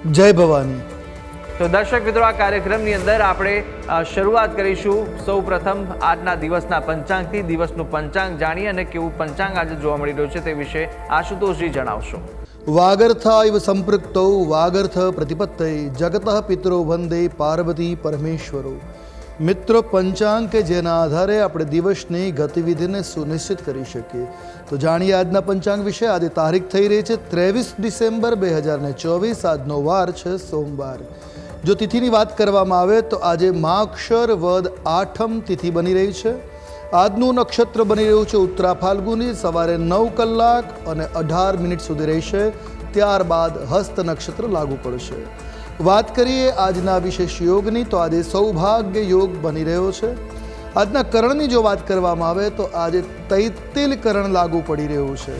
જય ભવાની. તો દર્શક મિત્રો આ કાર્યક્રમની અંદર આપણે શરૂઆત કરીશું સૌ પ્રથમ આજના દિવસના પંચાંગથી. દિવસનું પંચાંગ જાણીએ અને કેવું પંચાંગ આજે જોવા મળી રહ્યું છે તે વિશે આશુતોષજી જણાવશો. વાગર્થા ઇવ સંપૃક્તૌ વાગર્થ પ્રતિપત્તય જગત પિતરો વંદે પાર્વતી પરમેશ્વરો. મિત્રો, પંચાંગ કે જેના આધારે આપણે દિવસની ગતિવિધિને સુનિશ્ચિત કરી શકીએ. તો જાણીએ આજના પંચાંગ વિશે. આજે તારીખ થઈ રહી છે ત્રેવીસ ડિસેમ્બર બે હજાર ચોવીસ. આજનો વાર છે સોમવાર. જો તિથિની વાત કરવામાં આવે તો આજે માક્ષર વદ આઠમ તિથિ બની રહી છે. આજનું નક્ષત્ર બની રહ્યું છે ઉત્તરા ફાલ્ગુની. સવારે નવ કલાક અને અઢાર મિનિટ સુધી રહેશે. ત્યારબાદ હસ્ત નક્ષત્ર લાગુ પડશે. વાત કરીએ આજના વિશેષ યોગની, તો આજે સૌભાગ્ય યોગ બની રહ્યો છે. આજના કરણની જો વાત કરવામાં આવે, તો આજે તૈતેલ કરણ લાગુ પડી રહ્યું છે.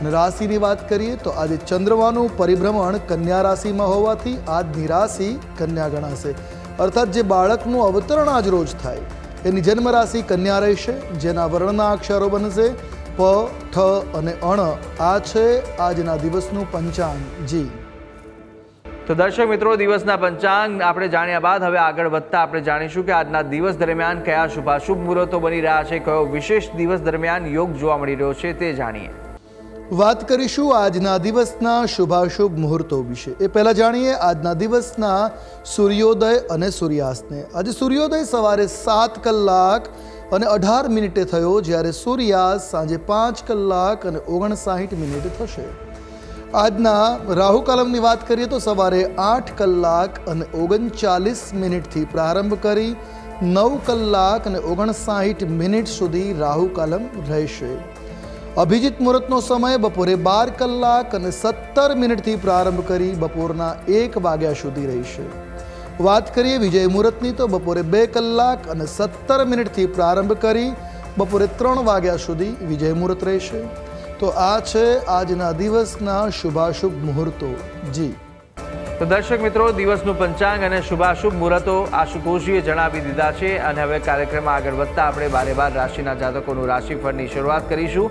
અને રાશિની વાત કરીએ, તો આજે ચંદ્રમાનું પરિભ્રમણ કન્યા રાશિમાં હોવાથી આજની રાશિ કન્યા ગણાશે. અર્થાત જે બાળકનું અવતરણ આજ રોજ થાય, એની જન્મ રાશિ કન્યા રહેશે, જેના વર્ણના અક્ષરો બનશે પ, ઠ અને અણ. આ છે આજના દિવસનું પંચાંગ જી તો દર્શક મિત્રો, દિવસના પંચાંગ આપણે જાણ્યા બાદ હવે આગળ વધતા આપણે જાણીશું કે આજના દિવસ દરમિયાન કયા શુભાશુભ મુહૂર્તો બની રહ્યા છે, કયો વિશેષ દિવસ દરમિયાન યોગ જોવા મળી રહ્યો છે તે જાણીએ. વાત કરીશું આજના દિવસના શુભાશુભ મુહૂર્તો વિશે. એ પહેલાં જાણીએ આજના દિવસના સૂર્યોદય અને સૂર્યાસ્તને. આજે સૂર્યોદય સવારે સાત કલાક અને અઢાર મિનિટે થયો, જ્યારે સૂર્યાસ્ત સાંજે પાંચ કલાક અને ઓગણસાઠ મિનિટે થશે. આજના રાહુ કાલમની વાત કરીએ તો સવારે આઠ કલાક અને ઓગણચાલીસ મિનિટથી પ્રારંભ કરી નવ કલાક અને ઓગણસાઠ મિનિટ સુધી રાહુ કાલમ રહેશે. અભિજીત મુહૂર્તનો સમય બપોરે બાર કલાક અને સત્તર મિનિટથી પ્રારંભ કરી બપોરના એક વાગ્યા સુધી રહેશે. વાત કરીએ વિજય મુહૂર્તની તો બપોરે બે કલાક અને સત્તર મિનિટથી પ્રારંભ કરી બપોરે ત્રણ વાગ્યા સુધી વિજય મુહૂર્ત રહેશે. તો આ છે આજના દિવસના શુભાશુભ મુહૂર્તો. જી. તો દર્શક મિત્રો, દિવસનું પંચાંગ અને શુભાશુભ મુહૂર્તો આશુતોષજીએ જણાવી દીધા છે અને હવે કાર્યક્રમમાં આગળ વધતા આપણે બારે બાર રાશિના જાતકોનું રાશિફળની શરૂઆત કરીશું.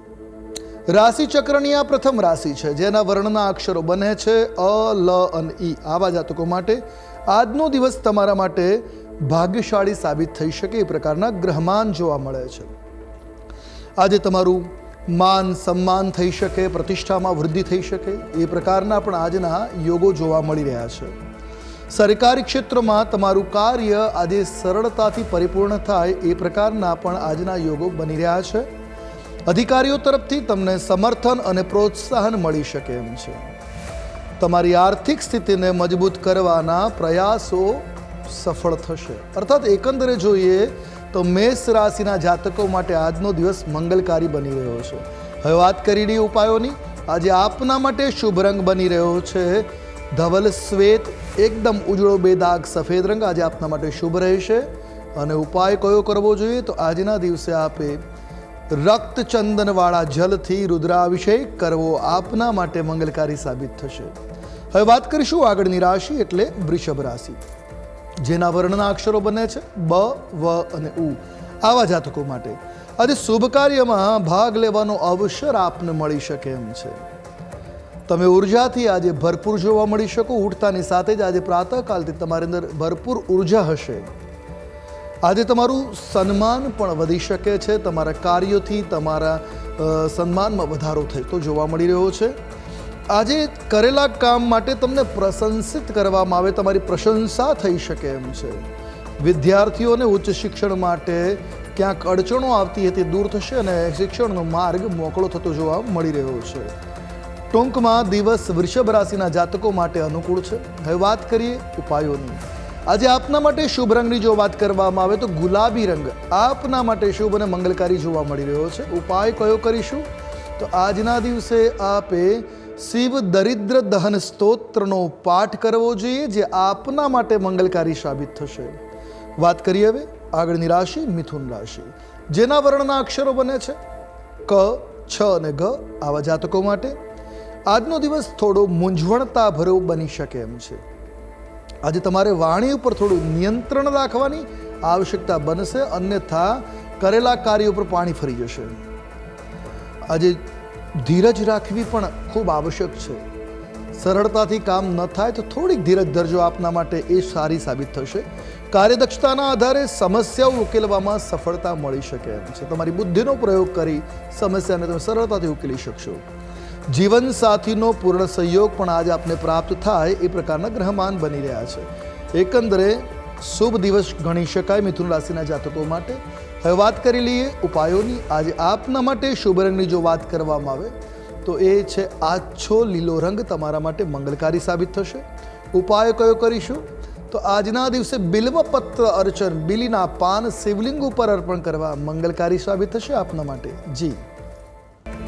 રાશિ ચક્રની આ પ્રથમ રાશિ છે, જેના વર્ણના અક્ષરો બને છે અ, લ અને ઈ આવા જાતકો માટે આજનો દિવસ તમારા માટે ભાગ્યશાળી સાબિત થઈ શકે એ પ્રકારના ગ્રહમાન જોવા મળે છે. આજે તમારું માન સન્માન થઈ શકે, પ્રતિષ્ઠામાં વૃદ્ધિ થઈ શકે એ પ્રકારના પણ આજના યોગો જોવા મળી રહ્યા છે. સરકારી ક્ષેત્રમાં તમારું કાર્ય આજે સરળતાથી પરિપૂર્ણ થાય એ પ્રકારના પણ આજના યોગો બની રહ્યા છે. અધિકારીઓ તરફથી તમને સમર્થન અને પ્રોત્સાહન મળી શકે એમ છે. તમારી આર્થિક સ્થિતિને મજબૂત કરવાના પ્રયાસો સફળ થશે. અર્થાત એકંદરે જોઈએ તો મેષ રાશિના જાતકો માટે આજનો દિવસ મંગલકારી બની રહ્યો છે. હવે વાત કરી ઉપાયોની. આજે આપના માટે શુભ રંગ બની રહ્યો છે. ધવલ શ્વેત, એકદમ ઉજળો બેદાગ સફેદ રંગ આજે આપના માટે શુભ રહેશે. અને ઉપાય કયો કરવો જોઈએ? તો આજના દિવસે આપે રક્ત ચંદનવાળા જલથી રુદ્રાભિષેક કરવો આપના માટે મંગલકારી સાબિત થશે. હવે વાત કરીશું આગળની રાશિ એટલે વૃષભ રાશિ. જેના વર્ણના અક્ષરો બને છે બ, વ અને ઉ. આવા જાતકો માટે. આજે શુભ કાર્યમાં ભાગ લેવાનો અવસર આપને મળી શકે એમ છે. તમે ઉર્જાથી આજે ભરપૂર જોવા મળી શકો. ઉઠતાની સાથે જ આજે પ્રાતઃકાલથી તમારી અંદર ભરપૂર ઊર્જા હશે. આજે તમારું સન્માન પણ વધી શકે છે, તમારા કાર્યોથી તમારા સન્માનમાં વધારો થતો જોવા મળી રહ્યો છે. આજે કરેલા કામ માટે તમને પ્રશંસિત કરવામાં આવે, તમારી પ્રશંસા થઈ શકે એમ છે. વિદ્યાર્થીઓને ઉચ્ચ શિક્ષણ માટે ક્યાંક અડચણો આવતી હતી, દૂર થશે અને શિક્ષણનો માર્ગ મોકળો થતો જોવા મળી રહ્યો છે. ટૂંકમાં દિવસ વૃષભ રાશિના જાતકો માટે અનુકૂળ છે. હવે વાત કરીએ ઉપાયોની. આજે આપના માટે શુભ રંગની જો વાત કરવામાં આવે તો ગુલાબી રંગ આપના માટે શુભ અને મંગલકારી જોવા મળી રહ્યો છે. ઉપાય કયો કરીશું? તો આજના દિવસે આપે શિવ દરિદ્ર દહન સ્તોત્રનો પાઠ કરવો જોઈએ જે આપના માટે મંગલકારી સાબિત થશે. વાત કરીએ હવે આગળની રાશિ મિથુન રાશિ. જેના વર્ણના અક્ષરો બને છે? ક, છ અને ઘ આવા જાતકો માટે. આજનો દિવસ થોડો મૂંઝવણતાભર્યો બની શકે એમ છે. આજે તમારે વાણી ઉપર થોડું નિયંત્રણ રાખવાની આવશ્યકતા બનશે, અન્યથા કરેલા કાર્ય ઉપર પાણી ફરી જશે. આજે ધીરજ રાખવી પણ ખૂબ આવશ્યક છે. સરળતાથી કામ ન થાય તો થોડીક ધીરજ ધરજો, આપના માટે એ સારી સાબિત થશે. કાર્યદક્ષતાના આધારે સમસ્યાઓ ઉકેલવામાં સફળતા મળી શકે એમ છે. તમારી બુદ્ધિનો પ્રયોગ કરી સમસ્યાને તમે સરળતાથી ઉકેલી શકશો. જીવન સાથીનો પૂર્ણ સહયોગ પણ આજે આપને પ્રાપ્ત થાય એ પ્રકારના ગ્રહમાન બની રહ્યા છે. એકંદરે શુભ દિવસ ગણી શકાય મિથુન રાશિના જાતકો માટે. હવે વાત કરી લઈએ ઉપાયોની. આજે આપના માટે શુભ રંગની જો વાત કરવામાં આવે, તો એ છે આછો લીલો રંગ તમારા માટે મંગલકારી સાબિત થશે. ઉપાય કયો કરીશું? તો આજના દિવસે બિલ્વપત્ર અર્ચન, બિલીના પાન, શિવલિંગ ઉપર અર્પણ કરવા મંગલકારી સાબિત થશે આપના માટે. જી.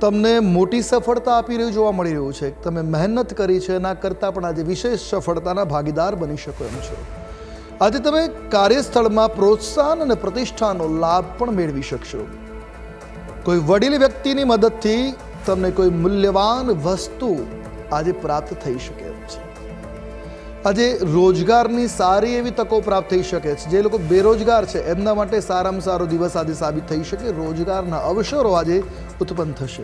તમને મોટી સફળતા આપી રહ્યું જોવા મળી રહ્યું છે. તમે મહેનત કરી છે, એના કરતાં પણ આજે વિશેષ સફળતાના ભાગીદાર બની શકો એમ છો. આજે તમે કાર્યસ્થળમાં પ્રોત્સાહન અને પ્રતિષ્ઠાનો લાભ પણ મેળવી શકશો. કોઈ વડીલ વ્યક્તિની મદદથી તમને કોઈ મૂલ્યવાન વસ્તુ આજે પ્રાપ્ત થઈ શકે છે. આજે રોજગારની સારી એવી તકો પ્રાપ્ત થઈ શકે છે. જે લોકો બેરોજગાર છે, એમના માટે સારામાં સારો દિવસ આજે સાબિત થઈ શકે. રોજગારના અવસરો આજે ઉત્પન્ન થશે.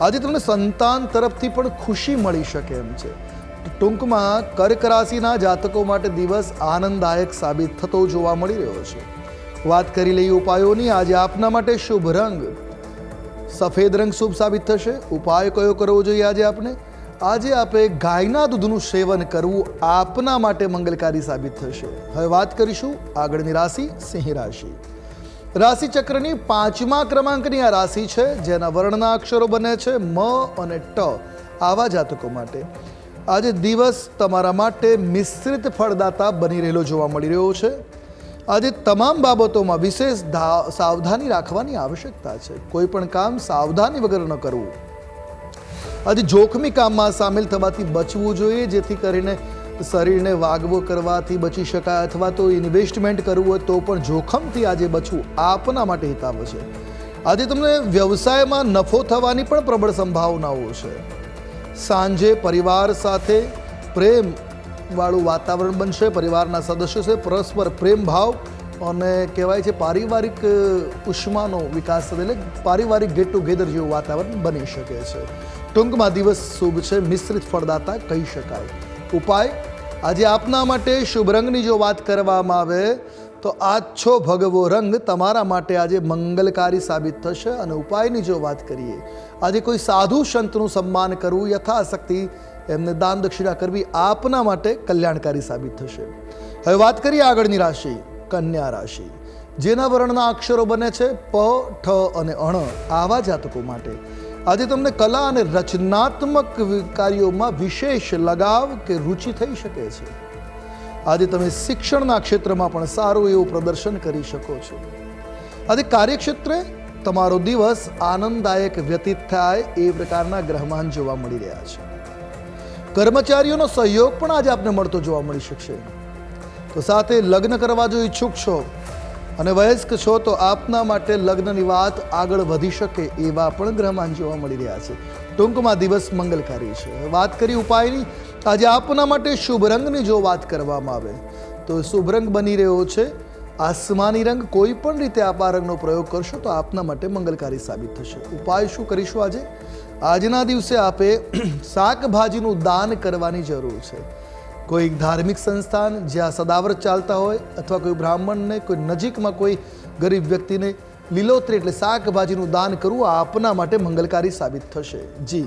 આજે તમને સંતાન તરફથી પણ ખુશી મળી શકે એમ છે. ટૂંકમાં કર્ક રાશિના જાતકો માટે દિવસ આનંદદાયક સાબિત થતો જોવા મળી રહ્યો છે. વાત કરી લઈએ ઉપાયોની. આજે આપના માટે શુભ રંગ. સફેદ રંગ શુભ સાબિત થશે. ઉપાય કયો કરવો જોઈએ આજે આપણે આજે આપણે ગાયના દૂધનું સેવન કરવું આપના માટે મંગલકારી સાબિત થશે. હવે વાત કરીશું આગળની રાશિ સિંહ રાશિ. રાશિ ચક્રની પાંચમા ક્રમાંકની આ રાશિ છે, જેના વર્ણના અક્ષરો બને છે મ અને ટ આવા જાતકો માટે. આજે દિવસ તમારા માટે મિશ્રિત ફળદાતા બની રહેલો જોવા મળી રહ્યો છે. આજે તમામ બાબતોમાં વિશેષ સાવધાની રાખવાની આવશ્યકતા છે. કોઈ પણ કામ સાવધાની વગર ન કરવું. આજે જોખમી કામમાં સામેલ થવાથી બચવું જોઈએ, જેથી કરીને શરીરને વાગવો કરવાથી બચી શકાય અથવા તો ઇન્વેસ્ટમેન્ટ કરવું હોય તો પણ જોખમથી આજે બચવું આપના માટે હિતાવ છે. આજે તમને વ્યવસાયમાં નફો થવાની પણ પ્રબળ સંભાવનાઓ છે. સાંજે પરિવાર સાથે પ્રેમ વાળું વાતાવરણ બનશે, પરિવારના સદસ્યો છે, પરસ્પર પ્રેમ ભાવ અને કહેવાય છે પારિવારિક ઉષ્માનો વિકાસ એટલે પારિવારિક ગેટ ટુગેધર જેવું વાતાવરણ બની શકે છે. ટૂંકમાં દિવસ શુભ છે, મિશ્રિત ફળદાતા કહી શકાય. ઉપાય. આજે આપના માટે શુભ રંગની જો વાત કરવામાં આવે, તો આછો ભગવો રંગ તમારા માટે આજે મંગલકારી સાબિત થશે અને ઉપાયની જો વાત કરીએ, આજે કોઈ સાધુ સંતનું સન્માન કરવું યથાશક્તિ, એમને દાન દક્ષિણા કરવી આપના માટે કલ્યાણકારી સાબિત થશે. હવે વાત કરીએ આગળની રાશિ, કન્યા રાશિ. જેના વર્ણના અક્ષરો બને છે પ, ઠ અને અણ, આવા જાતકો માટે. આજે તમને કલા અને રચનાત્મક કાર્યોમાં વિશેષ લગાવ કે રુચિ થઈ શકે છે. આજે તમે શિક્ષણના ક્ષેત્રમાં પણ સારું એવું પ્રદર્શન કરી શકો છો. આજે કાર્યક્ષેત્રે તમારો દિવસ આનંદદાયક વ્યતીત થાય એ પ્રકારના ગ્રહમાન જોવા મળી રહ્યા છે. કર્મચારીઓનો સહયોગ પણ આજે આપને મળતો જોવા મળી શકશે. તો સાથે લગ્ન કરવા જો ઈચ્છુક છો અને વયસ્ક છો તો આપના માટે લગ્નની વાત આગળ વધી શકે એવા પણ ગ્રહમાન જોવા મળી રહ્યા છે. ટૂંકમાં દિવસ મંગલકારી છે. વાત કરી ઉપાયની? આજે આપના માટે શુભ રંગની જો વાત કરવામાં આવે, તો શુભ રંગ બની રહ્યો છે. આસમાની રંગ કોઈ પણ રીતે આપ આ રંગનો પ્રયોગ કરશો તો આપના માટે મંગલકારી સાબિત થશે. ઉપાય શું કરીશું આજે? આજના દિવસે આપે શાકભાજીનું દાન કરવાની જરૂર છે. કોઈ ધાર્મિક સંસ્થાન જ્યાં સદાવ્રત ચાલતા હોય અથવા કોઈ બ્રાહ્મણને કોઈ નજીકમાં કોઈ ગરીબ વ્યક્તિને લીલોતરી એટલે શાકભાજીનું દાન કરવું આ આપના માટે મંગલકારી સાબિત થશે. જી.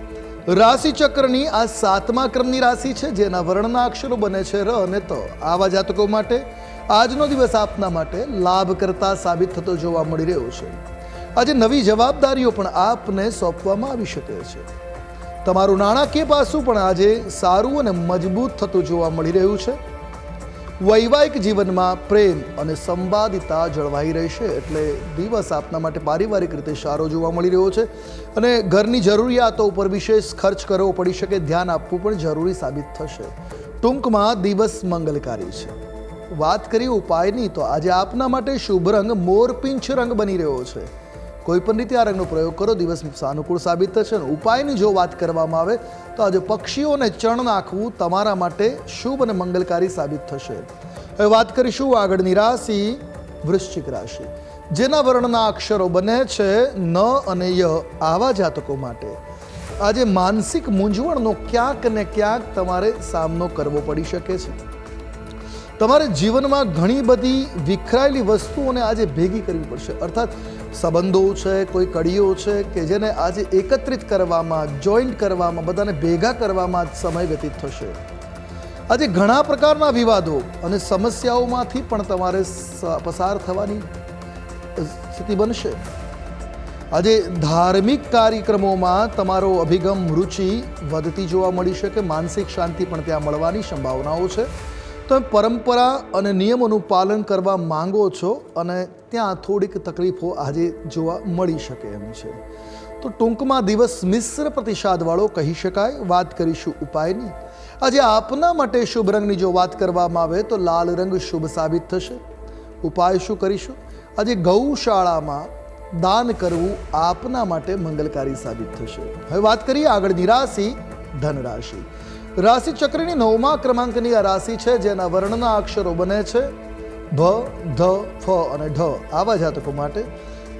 રાશિ ચક્રની આ સાતમા ક્રમની રાશિ છે, જેના વર્ણના અક્ષરો બને છે ર અને ત. આવા જાતકો માટે આજનો દિવસ આપના માટે લાભ કરતા સાબિત થતો જોવા મળી રહ્યો છે. આજે નવી જવાબદારીઓ પણ આપને સોંપવામાં આવી શકે છે. તમારું નાણાકીય પાસું પણ આજે સારું અને મજબૂત થતું જોવા મળી રહ્યું છે. વૈવાહિક જીવનમાં પ્રેમ અને સંવાદિતા જળવાઈ રહેશે એટલે દિવસ આપના માટે પારિવારિક રીતે સારો જોવા મળી રહ્યો છે. અને ઘરની જરૂરિયાતો ઉપર વિશેષ ખર્ચ કરવો પડી શકે, ધ્યાન આપવું પણ જરૂરી સાબિત થશે. ટૂંકમાં દિવસ મંગલકારી છે. વાત કરીએ ઉપાયની, તો આજે આપના માટે શુભ રંગ મોરપિંછ રંગ બની રહ્યો છે. કોઈ પણ રીતે આ રંગનો પ્રયોગ કરો, દિવસ સાનુકૂળ સાબિત થશે અને ઉપાયની જો વાત કરવામાં આવે, તો આજે પક્ષીઓને ચણ નાખવું તમારા માટે શુભ અને મંગલકારી સાબિત થશે. હવે વાત કરીશું આગળની રાશિ, વૃશ્ચિક રાશિ. જેના વર્ણના અક્ષરો બને છે ન અને ય આવા જાતકો માટે. આજે માનસિક મૂંઝવણનો ક્યાંક ને ક્યાંક તમારે સામનો કરવો પડી શકે છે. તમારે જીવનમાં ઘણી બધી વિખરાયેલી વસ્તુઓને આજે ભેગી કરવી પડશે. અર્થાત સંબંધો છે, કોઈ કડીઓ છે કે જેને આજે એકત્રિત કરવામાં જોઈન્ટ કરવામાં, બધાને ભેગા કરવામાં જ સમય વ્યતીત થશે. આજે ઘણા પ્રકારના વિવાદો અને સમસ્યાઓમાંથી પણ તમારે પસાર થવાની સ્થિતિ બનશે. આજે ધાર્મિક કાર્યક્રમોમાં તમારો અભિગમ, રુચિ વધતી જોવા મળી શકે, માનસિક શાંતિ પણ ત્યાં મળવાની સંભાવનાઓ છે. તમે પરંપરા અને નિયમોનું પાલન કરવા માંગો છો અને ત્યાં થોડીક તકલીફો આજે જોવા મળી શકે એમ છે. તો ટૂંકમાં દિવસ મિશ્ર પ્રતિસાદવાળો કહી શકાય, વાત કરીશું ઉપાયની. આજે આપના માટે શુભ રંગની જો વાત કરવામાં આવે તો લાલ રંગ શુભ સાબિત થશે. ઉપાય શું કરીશું? આજે ગૌશાળામાં દાન કરવું આપના માટે મંગલકારી સાબિત થશે. હવે વાત કરીએ આગળની રાશિ ધન રાશિ રાશિ ચક્રની નવમા ક્રમાંકની આ રાશિ છે, જેના વર્ણના અક્ષરો બને છે ભ, ધ, ફ અને ઢ. આવા જાતકો માટે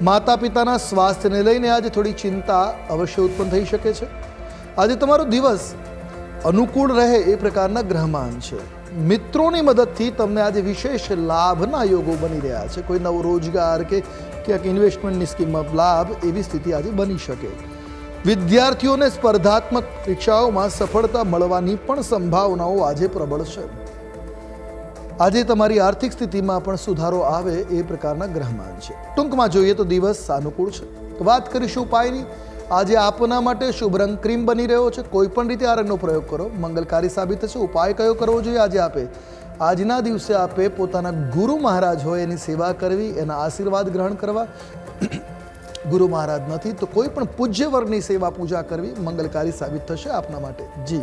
માતા પિતાના સ્વાસ્થ્યને લઈને આજે થોડી ચિંતા અવશ્ય ઉત્પન્ન થઈ શકે છે. આજે તમારો દિવસ અનુકૂળ રહે એ પ્રકારના ગ્રહમાન છે. મિત્રોની મદદથી તમને આજે વિશેષ લાભના યોગો બની રહ્યા છે. કોઈ નવો રોજગાર કે ક્યાંક ઇન્વેસ્ટમેન્ટની સ્કીમમાં લાભ એવી સ્થિતિ આજે બની શકે. વિદ્યાર્થીઓને સ્પર્ધાત્મક પરીક્ષાઓમાં સફળતા મળવાની પણ સંભાવનાઓ આજે પ્રબળ છે. આજે તમારી આર્થિક સ્થિતિમાં પણ સુધારો આવે એ પ્રકારના ગ્રહમાન છે. ટૂંકમાં જોઈએ તો દિવસ સાનુકૂળ છે. વાત કરીશું ઉપાયની. આજે આપના માટે શુભ રંગ ક્રીમ બની રહ્યો છે. કોઈ પણ રીતે આ રંગનો પ્રયોગ કરો. મંગલકારી સાબિત થશે. ઉપાય કયો કરવો જોઈએ આજે આપે? આજના દિવસે આપે પોતાના ગુરુ મહારાજ હોય એની સેવા કરવી, એના આશીર્વાદ ગ્રહણ કરવા ગુરુ મહારાજ નથી, તો કોઈ પણ પૂજ્ય વર્ગની સેવા પૂજા કરવી મંગલકારી સાબિત થશે આપના માટે. જી.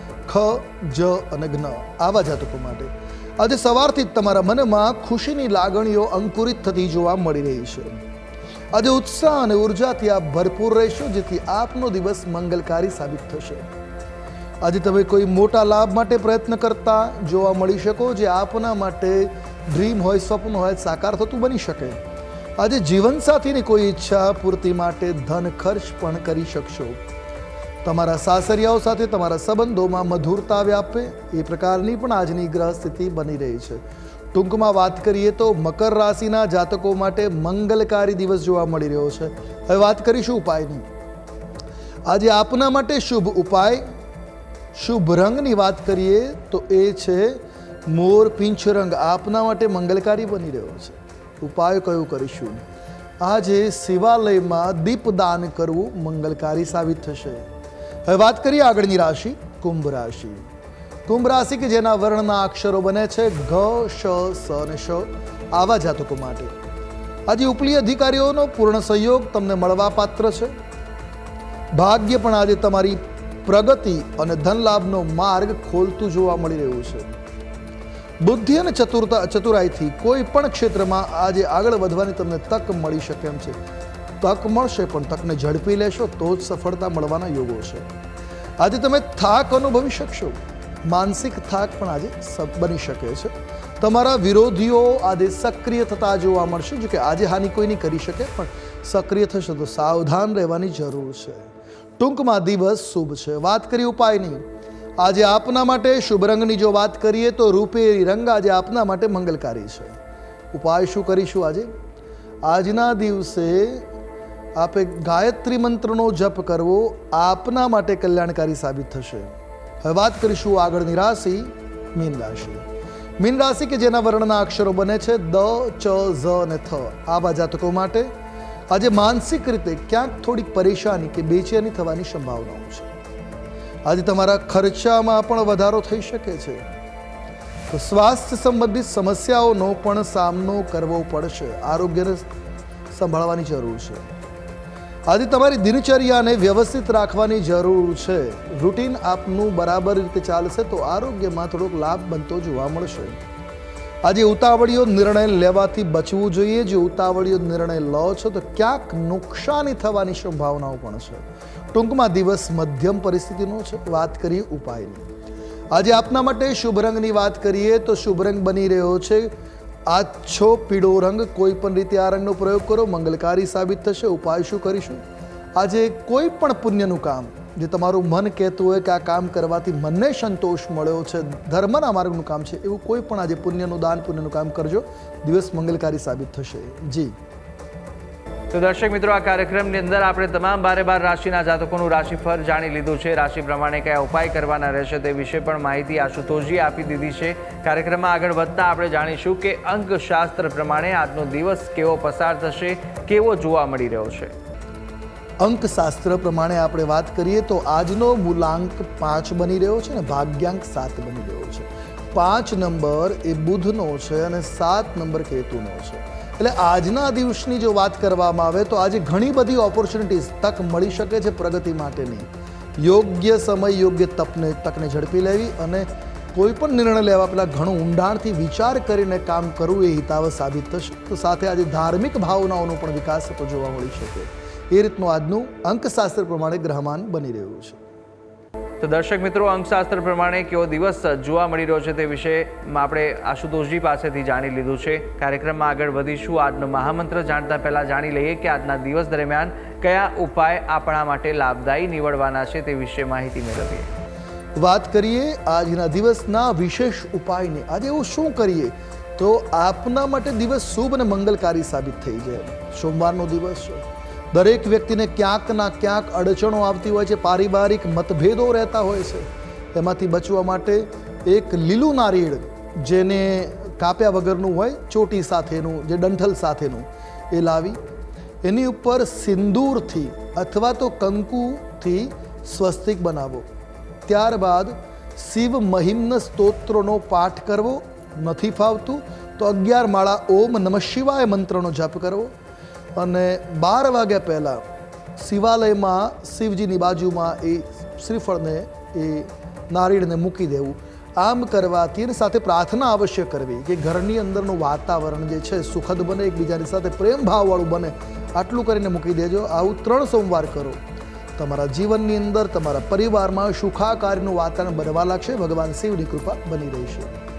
ખ, જ અને જ્ઞ આવા જાતકો માટે. આજે સવારથી જ તમારા મનમાં ખુશીની લાગણીઓ અંકુરિત થતી જોવા મળી રહી છે. આજે ઉત્સાહ અને ઉર્જાથી આપ ભરપૂર રહેશો, જેથી આપનો દિવસ મંગલકારી સાબિત થશે. આજે તમે કોઈ મોટા લાભ માટે પ્રયત્ન કરતા જોવા મળી શકો, જે આપના માટે ડ્રીમ હોય, સ્વપ્ન હોય, સાકાર થતું બની શકે. આજે જીવનસાથીની કોઈ ઈચ્છા પૂર્તિ માટે ધન ખર્ચ પણ કરી શકશો. તમારા સાસરિયાઓ સાથે તમારા સંબંધોમાં મધુરતા વ્યાપે, એ પ્રકારની પણ આજની ગ્રહ સ્થિતિ બની રહી છે. ટૂંકમાં વાત કરીએ તો મકર રાશિના જાતકો માટે મંગલકારી દિવસ જોવા મળી રહ્યો છે. હવે વાત કરીશું ઉપાયની. આજે આપના માટે શુભ ઉપાય, શુભ રંગની વાત કરીએ તો એ છે મોર પિંછ રંગ આપના માટે મંગલકારી બની રહ્યો છે. ઉપાય કયો કરીશું? આજે શિવાલયમાં દીપદાન કરવું મંગલકારી સાબિત થશે. હવે વાત કરીએ આગળની રાશિ, કુંભ રાશિ. કુંભ રાશિ કે જેના વર્ણના અક્ષરો બને છે ઘ, શ, સ અને શ, આવા જાતકો માટે. આજે ઉપલી અધિકારીઓનો પૂર્ણ સહયોગ તમને મળવા પાત્ર છે. ભાગ્ય પણ આજે તમારી પ્રગતિ અને ધનલાભનો માર્ગ ખોલતું જોવા મળી રહ્યું છે. બુદ્ધિ અને ચતુરતા ચતુરાઈથી કોઈ પણ ક્ષેત્રમાં આજે આગળ વધવાની તમને તક મળી શકે એમ છે. તક મળશે, પણ તકને ઝડપી લેશો તો જ સફળતા મળવાના યોગો છે. આજે તમે થાક અનુભવી શકશો. માનસિક થાક પણ આજે બની શકે છે. તમારા વિરોધીઓ આજે સક્રિય થતા જોવા મળશે જો કે આજે હાનિ કોઈ નહીં કરી શકે, પણ સક્રિય થશે તો સાવધાન રહેવાની જરૂર છે. ટૂંકમાં દિવસ શુભ છે. વાત કરી ઉપાયની આજે આપના માટે શુભ રંગની જો વાત કરીએ તો રૂપેરી રંગ આજે આપના માટે મંગલકારી છે. ઉપાય શું કરીશું આજે? આજના દિવસે આપે ગાયત્રી મંત્રનો જપ કરવો આપના માટે કલ્યાણકારી સાબિત થશે. હવે વાત કરીશું આગળની રાશિ, મીન રાશિ. મીન રાશિ કે જેના વર્ણના અક્ષરો બને છે દ, ચ, ઝ અને થ. આવા જાતકો માટે આજે માનસિક રીતે ક્યાંક થોડીક પરેશાની કે બેચેની થવાની સંભાવનાઓ છે. આજે તમારા ખર્ચામાં પણ વધારો થઈ શકે છે. તો સ્વાસ્થ્ય સંબંધિત સમસ્યાઓનો પણ સામનો કરવો પડશે. આરોગ્યને સંભાળવાની જરૂર છે. આજે તમારી દિનચર્યાને વ્યવસ્થિત રાખવાની જરૂર છે. રૂટીન આપનું બરાબર રીતે ચાલશે તો આરોગ્યમાં થોડોક લાભ બનતો જોવા મળશે. આજે ઉતાવળીઓ નિર્ણય લેવાથી બચવું જોઈએ. જે ઉતાવળીઓ નિર્ણય લો છો તો ક્યાંક નુકસાની થવાની સંભાવનાઓ પણ છે. ટૂંકમાં દિવસ મધ્યમ પરિસ્થિતિનો છે. વાત કરીએ ઉપાયની. આજે આપના માટે શુભ રંગની વાત કરીએ તો શુભ રંગ બની રહ્યો છે. આછો પીળો રંગ કોઈ પણ રીતે આ રંગનો પ્રયોગ કરો, મંગલકારી સાબિત થશે, ઉપાય શું કરીશું? આજે કોઈ પણ પુણ્યનું કામ, જે તમારું મન કહેતું હોય કે આ કામ કરવાથી મનને સંતોષ મળ્યો છે, ધર્મના માર્ગનું કામ છે, એવું કોઈ પણ આજે પુણ્યનું દાન, પુણ્યનું કામ કરજો. દિવસ મંગલકારી સાબિત થશે. જી. તો દર્શક મિત્રો, આ કાર્યક્રમની અંદર આપણે તમામ બારે બાર રાશિના જાતકોનું રાશિફળ જાણી લીધું છે. રાશિ પ્રમાણે કયા ઉપાય કરવાના રહેશે તે વિશે પણ માહિતી આશુતોષજી આપી દીધી છે. કાર્યક્રમમાં આગળ વધતા આપણે જાણીશું કે અંકશાસ્ત્ર પ્રમાણે આજનો દિવસ કેવો પસાર થશે, કેવો જોવા મળી રહ્યો છે. અંકશાસ્ત્ર પ્રમાણે આપણે વાત કરીએ તો આજનો મૂલાંક પાંચ બની રહ્યો છે ને ભાગ્યાંક સાત બની રહ્યો છે. પાંચ નંબર એ બુધનો છે અને સાત નંબર કેતુનો છે. એટલે આજના દિવસની જો વાત કરવામાં આવે તો આજે ઘણી બધી ઓપોર્ચ્યુનિટીઝ તક મળી શકે છે પ્રગતિ માટેની. યોગ્ય સમય, યોગ્ય તપને, તકને ઝડપી લેવી અને કોઈ પણ નિર્ણય લેવા પહેલાં ઘણું ઊંડાણથી વિચાર કરીને કામ કરવું એ હિતાવ સાબિત થશે. તો સાથે આજે ધાર્મિક ભાવનાઓનો પણ વિકાસ થતો જોવા મળી શકે. એ રીતનું આજનું અંકશાસ્ત્ર પ્રમાણે ગ્રહમાન બની રહ્યું છે. તો દર્શક મિત્રો, અંકશાસ્ત્ર પ્રમાણે કેવો દિવસ જોવા મળી રહ્યો છે તે વિશે આપણે આશુતોષજી પાસેથી જાણી લીધું છે. કાર્યક્રમમાં આગળ વધીશું. આજનો મહામંત્ર જાણતા પહેલાં જાણી લઈએ કે આજના દિવસ દરમિયાન કયા ઉપાય આપણા માટે લાભદાયી નીવડવાના છે તે વિશે માહિતી મેળવીએ. વાત કરીએ આજના દિવસના વિશેષ ઉપાયની. આજે એવું શું કરીએ? તો આપના માટે દિવસ શુભ અને મંગલકારી સાબિત થઈ જાય. સોમવારનો દિવસ છે. દરેક વ્યક્તિને ક્યાંક ના ક્યાંક અડચણો આવતી હોય છે, પારિવારિક મતભેદો રહેતા હોય છે. એમાંથી બચવા માટે એક લીલું નારિયેળ જેને કાપ્યા વગરનું હોય, ચોટી સાથેનું, જે ડંઠલ સાથેનું, એ લાવી, એની ઉપર સિંદૂરથી અથવા તો કંકુથી સ્વસ્તિક બનાવો. ત્યારબાદ શિવ મહિમ્ન સ્તોત્રનો પાઠ કરવો, નથી ફાવતું, તો અગિયાર માળા ઓમ નમઃ શિવાય મંત્રનો જપ કરવો અને બાર વાગ્યા પહેલાં શિવાલયમાં શિવજીની બાજુમાં એ શ્રીફળને, એ નારિયેળને મૂકી દેવું. આમ કરવાથી અને સાથે પ્રાર્થના અવશ્ય કરવી કે ઘરની અંદરનું વાતાવરણ જે છે સુખદ બને, એકબીજાની સાથે પ્રેમ ભાવવાળું બને, આટલું કરીને મૂકી દેજો. આવું ત્રણ સોમવાર કરો. તમારા જીવનની અંદર, તમારા પરિવારમાં સુખાકારીનું વાતાવરણ બનવા લાગશે. ભગવાન શિવની કૃપા બની રહેશે.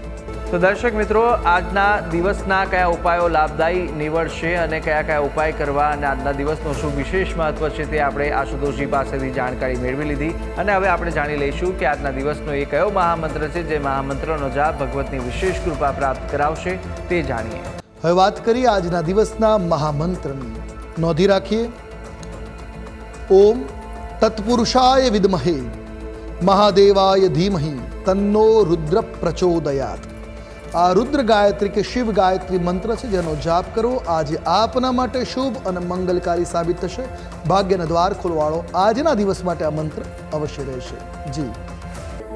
તો દર્શક મિત્રો, આજના દિવસના કયા ઉપાયો લાભદાયી નીવડશે અને કયા કયા ઉપાય કરવા અને આજના દિવસનો શું વિશેષ મહત્વ છે તે આપણે આશુતોષજી પાસેથી જાણકારી મેળવી લીધી. અને હવે આપણે જાણી લઈશું કે આજના દિવસનો એ કયો મહામંત્ર છે જે મહામંત્રનો જાપ ભગવતની વિશેષ કૃપા પ્રાપ્ત કરાવશે તે જાણીએ. હવે વાત કરીએ આજના દિવસના મહામંત્રની. નોંધી રાખીએ. ઓમ તત્પુરુષાય વિદમહે. મહાદેવાય ધીમહી. તન્નો રુદ્ર પ્રચોદયાત. આ રુદ્ર ગાયત્રી કે શિવ ગાયત્રી મંત્ર છે જેનો જાપ કરવો આજે આપના માટે શુભ અને મંગલકારી સાબિત થશે. ભાગ્યના દ્વાર ખોલવાળો આજના દિવસ માટે આ મંત્ર અવશ્ય રહેશે. જી.